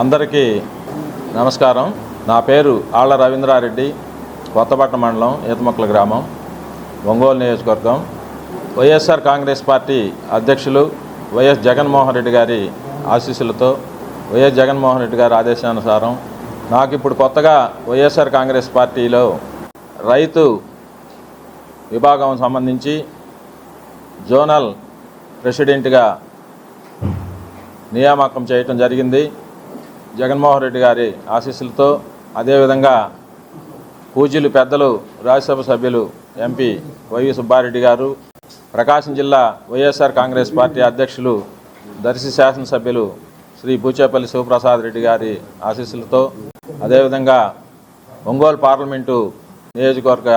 అందరికీ నమస్కారం. నా పేరు ఆళ్ళ రవీంద్రారెడ్డి కొత్తపట్నం మండలం ఈతమొక్కల గ్రామం ఒంగోలు నియోజకవర్గం. వైఎస్ఆర్ కాంగ్రెస్ పార్టీ అధ్యక్షులు వైఎస్ జగన్మోహన్ రెడ్డి గారి ఆశీస్సులతో వైఎస్ జగన్మోహన్ రెడ్డి గారి ఆదేశానుసారం నాకు ఇప్పుడు కొత్తగా వైఎస్ఆర్ కాంగ్రెస్ పార్టీలో రైతు విభాగం సంబంధించి జోనల్ ప్రెసిడెంట్గా నియామకం చేయటం జరిగింది. జగన్మోహన్ రెడ్డి గారి ఆశీస్సులతో అదేవిధంగా పూజలు పెద్దలు రాజ్యసభ సభ్యులు ఎంపీ వైవి సుబ్బారెడ్డి గారు ప్రకాశం జిల్లా వైఎస్ఆర్ కాంగ్రెస్ పార్టీ అధ్యక్షులు దర్శి శాసనసభ్యులు శ్రీ పూచేపల్లి శివప్రసాద్ రెడ్డి గారి ఆశీస్సులతో అదేవిధంగా ఒంగోలు పార్లమెంటు నియోజకవర్గ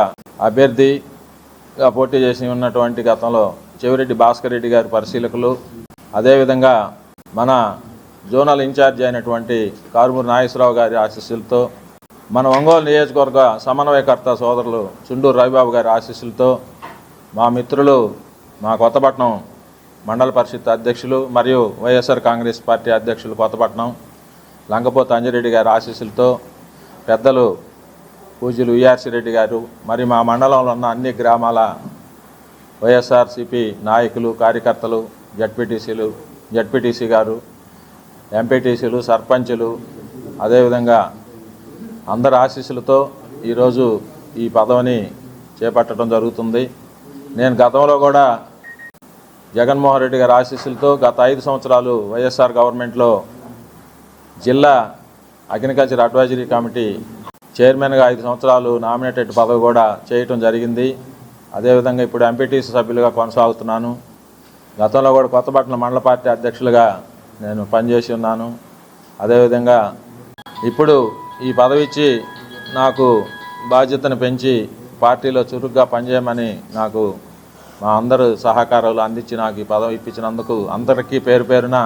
అభ్యర్థిగా పోటీ చేసి ఉన్నటువంటి గతంలో చెవిరెడ్డి భాస్కర్ రెడ్డి గారి పరిశీలకులు అదేవిధంగా మన జోనల్ ఇన్ఛార్జ్ అయినటువంటి కారుమూరి నాగేశ్వరరావు గారి ఆశీస్సులతో మన ఒంగోలు నియోజకవర్గ సమన్వయకర్త సోదరులు చుండూరు రవిబాబు గారి ఆశీస్సులతో మా మిత్రులు మా కొత్తపట్నం మండల పరిషత్ అధ్యక్షులు మరియు వైఎస్ఆర్ కాంగ్రెస్ పార్టీ అధ్యక్షులు కొత్తపట్నం లంకపోతు అంజిరెడ్డి గారి ఆశీస్సులతో పెద్దలు పూజలు విఆర్సి రెడ్డి గారు మరి మా మండలంలో ఉన్న అన్ని గ్రామాల వైఎస్ఆర్సిపి నాయకులు కార్యకర్తలు జడ్పీటీసీలు జడ్పీటీసీ గారు ఎంపీటీసీలు సర్పంచులు అదేవిధంగా అందరి ఆశీస్సులతో ఈరోజు ఈ పదవిని చేపట్టడం జరుగుతుంది. నేను గతంలో కూడా జగన్మోహన్ రెడ్డి గారి ఆశీస్సులతో గత ఐదు సంవత్సరాలు వైఎస్ఆర్ గవర్నమెంట్లో జిల్లా అగ్రికల్చర్ అడ్వైజరీ కమిటీ చైర్మన్గా ఐదు సంవత్సరాలు నామినేటెడ్ పదవి కూడా చేయటం జరిగింది. అదేవిధంగా ఇప్పుడు ఎంపీటీసీ సభ్యులుగా కొనసాగుతున్నాను. గతంలో కూడా కొత్తపట్నం మండల పార్టీ అధ్యక్షులుగా నేను పనిచేసి ఉన్నాను. అదేవిధంగా ఇప్పుడు ఈ పదవి ఇచ్చి నాకు బాధ్యతను పెంచి పార్టీలో చురుగ్గా పనిచేయమని నాకు మా అందరూ సహకారాలు అందించి నాకు ఈ పదవి ఇప్పించినందుకు అందరికీ పేరు పేరున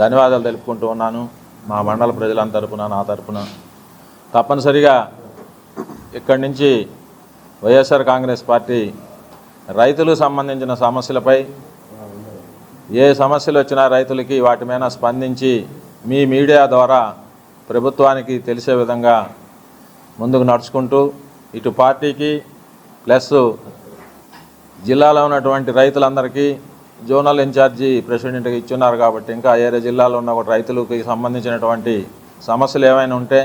ధన్యవాదాలు తెలుపుకుంటూ ఉన్నాను. మా మండల ప్రజలందరి తరపున నా తరపున. తప్పనిసరిగా ఇక్కడి నుంచి వైఎస్ఆర్ కాంగ్రెస్ పార్టీ రైతులకు సంబంధించిన సమస్యలపై ఏ సమస్యలు వచ్చినా రైతులకి వాటి మీద స్పందించి మీ మీడియా ద్వారా ప్రభుత్వానికి తెలిసే విధంగా ముందుకు నడుచుకుంటూ ఇటు పార్టీకి ప్లస్ జిల్లాలో ఉన్నటువంటి రైతులందరికీ జోనల్ ఇన్ఛార్జి ప్రెసిడెంట్గా ఇచ్చున్నారు కాబట్టి ఇంకా ఏరే జిల్లాలో ఉన్న ఒక రైతులకి సంబంధించినటువంటి సమస్యలు ఏమైనా ఉంటే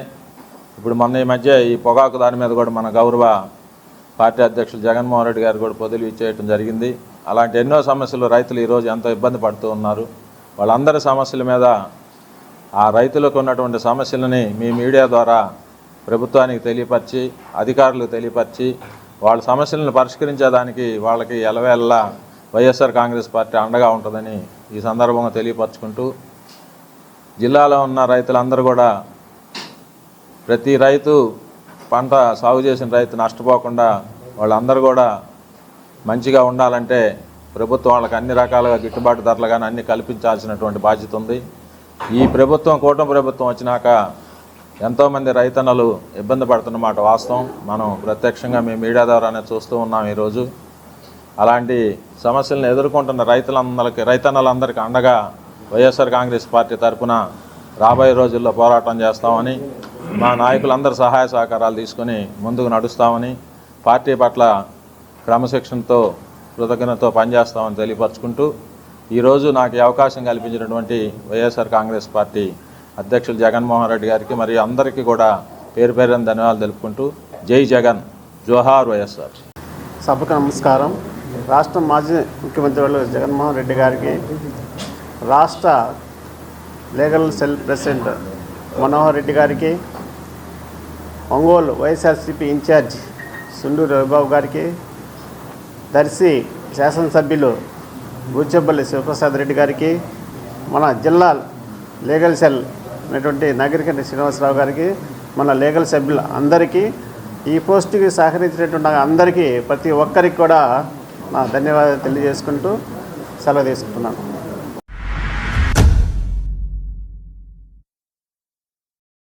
ఇప్పుడు మొన్న ఈ మధ్య ఈ పొగాకు దాని మీద కూడా మన గౌరవ పార్టీ అధ్యక్షులు జగన్మోహన్ రెడ్డి గారు కూడా పొదులు ఇచ్చేయటం జరిగింది. అలాంటి ఎన్నో సమస్యలు రైతులు ఈరోజు ఎంతో ఇబ్బంది పడుతూ ఉన్నారు. వాళ్ళందరి సమస్యల మీద ఆ రైతులకు ఉన్నటువంటి సమస్యలని మీ మీడియా ద్వారా ప్రభుత్వానికి తెలియపరిచి అధికారులకు తెలియపరిచి వాళ్ళ సమస్యలను పరిష్కరించేదానికి వాళ్ళకి ఎలవేళ్ళ వైఎస్ఆర్ కాంగ్రెస్ పార్టీ అండగా ఉంటుందని ఈ సందర్భంగా తెలియపరచుకుంటూ జిల్లాలో ఉన్న రైతులందరూ కూడా ప్రతి రైతు పంట సాగు చేసిన రైతు నష్టపోకుండా వాళ్ళందరూ కూడా మంచిగా ఉండాలంటే ప్రభుత్వం వాళ్ళకి అన్ని రకాలుగా గిట్టుబాటు ధరలు కానీ అన్ని కల్పించాల్సినటువంటి బాధ్యత ఉంది. ఈ ప్రభుత్వం కూటమి ప్రభుత్వం వచ్చినాక ఎంతోమంది రైతన్నలు ఇబ్బంది పడుతున్నమాట వాస్తవం. మనం ప్రత్యక్షంగా మేము మీడియా ద్వారానే చూస్తూ ఉన్నాం ఈరోజు. అలాంటి సమస్యలను ఎదుర్కొంటున్న రైతులందరికీ రైతన్నలందరికీ అండగా వైఎస్ఆర్ కాంగ్రెస్ పార్టీ తరఫున రాబోయే రోజుల్లో పోరాటం చేస్తామని మా నాయకులందరి సహాయ సహకారాలు తీసుకొని ముందుకు నడుస్తామని పార్టీ పట్ల క్రమశిక్షణతో కృతజ్ఞతతో పనిచేస్తామని తెలియపరచుకుంటూ ఈరోజు నాకు ఈ అవకాశం కల్పించినటువంటి వైఎస్ఆర్ కాంగ్రెస్ పార్టీ అధ్యక్షులు జగన్మోహన్ రెడ్డి గారికి మరియు అందరికీ కూడా పేరు పేరున ధన్యవాదాలు తెలుపుకుంటూ జై జగన్ జోహార్ వైఎస్ఆర్. సభకు నమస్కారం. రాష్ట్ర మాజీ ముఖ్యమంత్రి జగన్మోహన్ రెడ్డి గారికి రాష్ట్ర legal cell president Manohar Reddy గారికి ఒంగోలు వైఎస్ఆర్సీపీ ఇన్ఛార్జ్ సుండూరు రవిబాబు గారికి దర్శి శాసనసభ్యులు బూచెబ్బల్లి శివప్రసాద్ రెడ్డి గారికి మన జిల్లా లీగల్ సెల్ అనేటువంటి నగరికంటి శ్రీనివాసరావు గారికి మన లీగల్ సభ్యులు అందరికీ ఈ పోస్టుకి సహకరించినటువంటి అందరికీ ప్రతి ఒక్కరికి కూడా నా ధన్యవాదాలు తెలియజేసుకుంటూ సెలవు తీసుకుంటున్నాను.